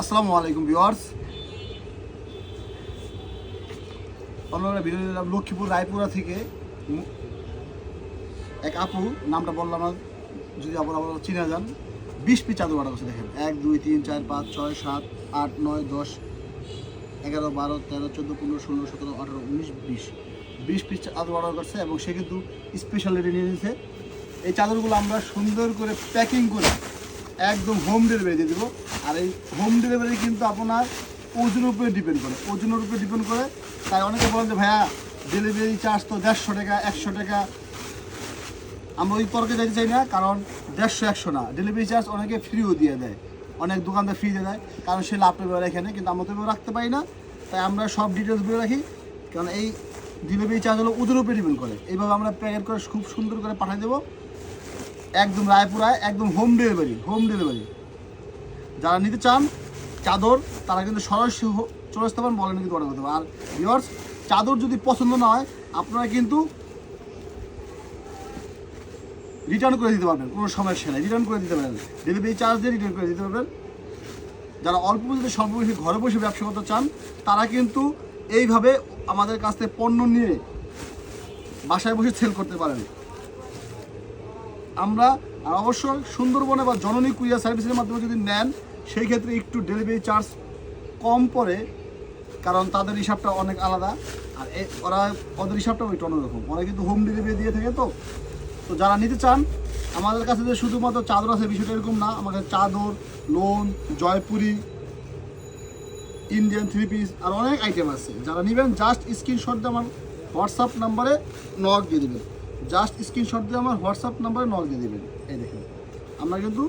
আসসালামু আলাইকুম ভিউয়ার্স। অন্যরা ভিডিও দিলাম লক্ষ্মীপুর, রায়পুরা থেকে। এক আপু, নামটা বললাম না, যদি আপনারা আপনারা চিনে যান। বিশ পিস চাদর অর্ডার করছে দেখেন। এক, দুই, তিন, চার, পাঁচ, ছয়, সাত, আট, নয়, দশ, এগারো, বারো, তেরো, চোদ্দ, পনেরো, ষোলো, সতেরো, আঠারো, উনিশ, বিশ। বিশ পিস চাদর অর্ডার করছে এবং সে কিন্তু স্পেশাল রেটে নিয়ে নিয়েছে। এই চাদরগুলো আমরা সুন্দর করে প্যাকিং করে একদম হোম ডেলিভারি দিয়ে দেবো। আর এই হোম ডেলিভারি কিন্তু আপনার ওজনের উপরে ডিপেন্ড করে। ওজনের উপরে ডিপেন্ড করে, তাই অনেকে বলেন যে, ভাইয়া ডেলিভারি চার্জ তো দেড়শো টাকা, একশো টাকা। আমরা ওই তর্কে যেতে চাই না, কারণ দেড়শো, একশো না। ডেলিভারি চার্জ অনেকে ফ্রিও দিয়ে দেয়। অনেক দোকানদার ফ্রি দিয়ে দেয় কারণ সে লাভ পেবে এখানে, কিন্তু আমরা তো রাখতে পারি না। তাই আমরা সব ডিটেলস বলে রাখি। কারণ এই ডেলিভারি চার্জ হলো ওদের উপরে ডিপেন্ড করে। এইভাবে আমরা প্যাকেট করে খুব সুন্দর করে পাঠিয়ে দেবো। একদম রায়পুরায়, একদম হোম ডেলিভারি হোম ডেলিভারি যারা নিতে চান, চাদর, তারা কিন্তু সরাসরি চলে আসতে পারেন, বলেন কিন্তু অর্ডার করতে পারেন আর ভিওর্স চাদর যদি পছন্দ না হয়, আপনারা কিন্তু রিটার্ন করে দিতে পারবেন, কোনো সমস্যা নেই রিটার্ন করে দিতে পারবেন। ডেলিভারি চার্জ দিয়ে রিটার্ন করে দিতে পারবেন। যারা অল্প পুঁজিতে, স্বল্প পুঁজি ঘরে বসে ব্যবসা করতে চান, তারা কিন্তু এইভাবে আমাদের কাছ থেকে পণ্য নিয়ে বাসায় বসে সেল করতে পারেন। আমরা অবশ্যই সুন্দরবনে বা জননী কুরিয়ার সার্ভিসের মাধ্যমে যদি নেন, সেই ক্ষেত্রে একটু ডেলিভারি চার্জ কম পড়ে, কারণ তাদের হিসাবটা অনেক আলাদা। আর ওরা, ওদের হিসাবটা ওইটা অন্যরকম। ওরা কিন্তু হোম ডেলিভারি দিয়ে থাকে তো। তো যারা নিতে চান, আমাদের কাছে যে শুধুমাত্র চাদর আছে, বিষয়টা এরকম না। আমাদের চাদর lawn Jaipuri Indian three piece আর অনেক আইটেম আছে। যারা নেবেন জাস্ট স্ক্রিনশট দিয়ে আমার হোয়াটসঅ্যাপ নাম্বারে নক দিয়ে দেবেন। জাস্ট স্ক্রিনশট দিয়ে আমার হোয়াটসঅ্যাপ নাম্বারে নক দিয়ে দেবেন। এই দেখেন। আমরা কিন্তু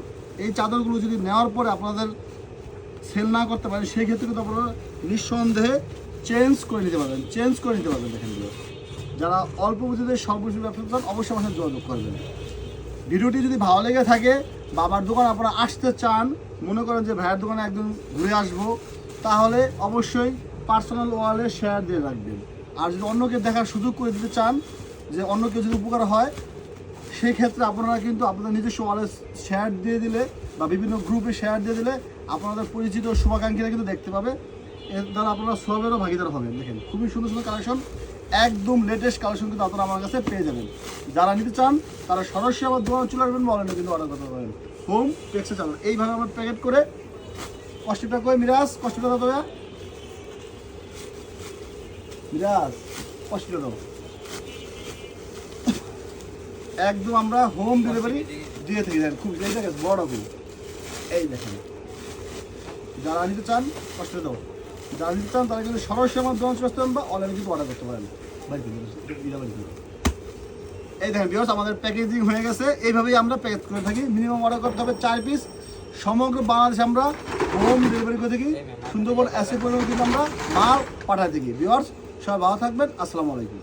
এই চাদরগুলো যদি নেওয়ার পরে আপনাদের সেল না করতে পারেন সেই ক্ষেত্রে কিন্তু আপনারা নিঃসন্দেহে চেঞ্জ করে নিতে পারবেন চেঞ্জ করে নিতে পারবেন দেখেন যারা অল্প পুঁজিতে সর্বশেষ ব্যবসা করতে চান, অবশ্যই আমার সাথে যোগাযোগ করবেন। ভিডিওটি যদি ভালো লেগে থাকে বা আমার দোকান আপনারা আসতে চান, মনে করেন যে ভাইয়ের দোকানে একদিন ঘুরে আসব, তাহলে অবশ্যই পার্সোনাল ওয়ালে শেয়ার দিয়ে রাখবেন। আর যদি অন্যকে দেখার সুযোগ করে দিতে চান যে অন্য কেউ যদি উপকার হয় সেই ক্ষেত্রে আপনারা কিন্তু আপনাদের নিজস্ব ওয়ালে শেয়ার দিয়ে দিলে বা বিভিন্ন গ্রুপে শেয়ার দিয়ে দিলে আপনাদের পরিচিত শুভাকাঙ্ক্ষীরা কিন্তু দেখতে পাবে। এর দ্বারা আপনারা সবেরও ভাগিদার হবেন। দেখেন, খুবই সুন্দর সুন্দর কালেকশন একদম লেটেস্ট কালেকশন কিন্তু আপনারা আমার কাছে পেয়ে যাবেন। যারা নিতে চান, তারা সরাসরি আমার দোকানে চলে আসবেন বলেন কিন্তু অর্ডার করতে পারেন হোম টেক্সে চালান এইভাবে আমরা প্যাকেট করে কষ্টটা করে মিরাজ কষ্টটা দাও মিরাজ কষ্টটা দাও। একদম আমরা হোম ডেলিভারি দিয়ে থাকি। দেখেন, খুব এই দেখেন, বড় খুব এই দেখেন। যারা নিতে চান, কষ্ট দাও। যারা নিতে চান, তারা কিন্তু সরাসরি আমার দোকান চলে আসতে বা অনলাইনে কিন্তু অর্ডার করতে পারেন। এই দেখেন বিকজ আমাদের প্যাকেজিং হয়ে গেছে। এইভাবেই আমরা প্যাকেজ করে থাকি। মিনিমাম অর্ডার করতে হবে চার পিস সমগ্র বাংলাদেশে আমরা হোম ডেলিভারি করে থাকি। সুন্দরবন অ্যাসে করে কিন্তু আমরা মাল পাঠাই থাকি। বিয়ার্স সবাই ভালো থাকবেন। আসসালামু আলাইকুম।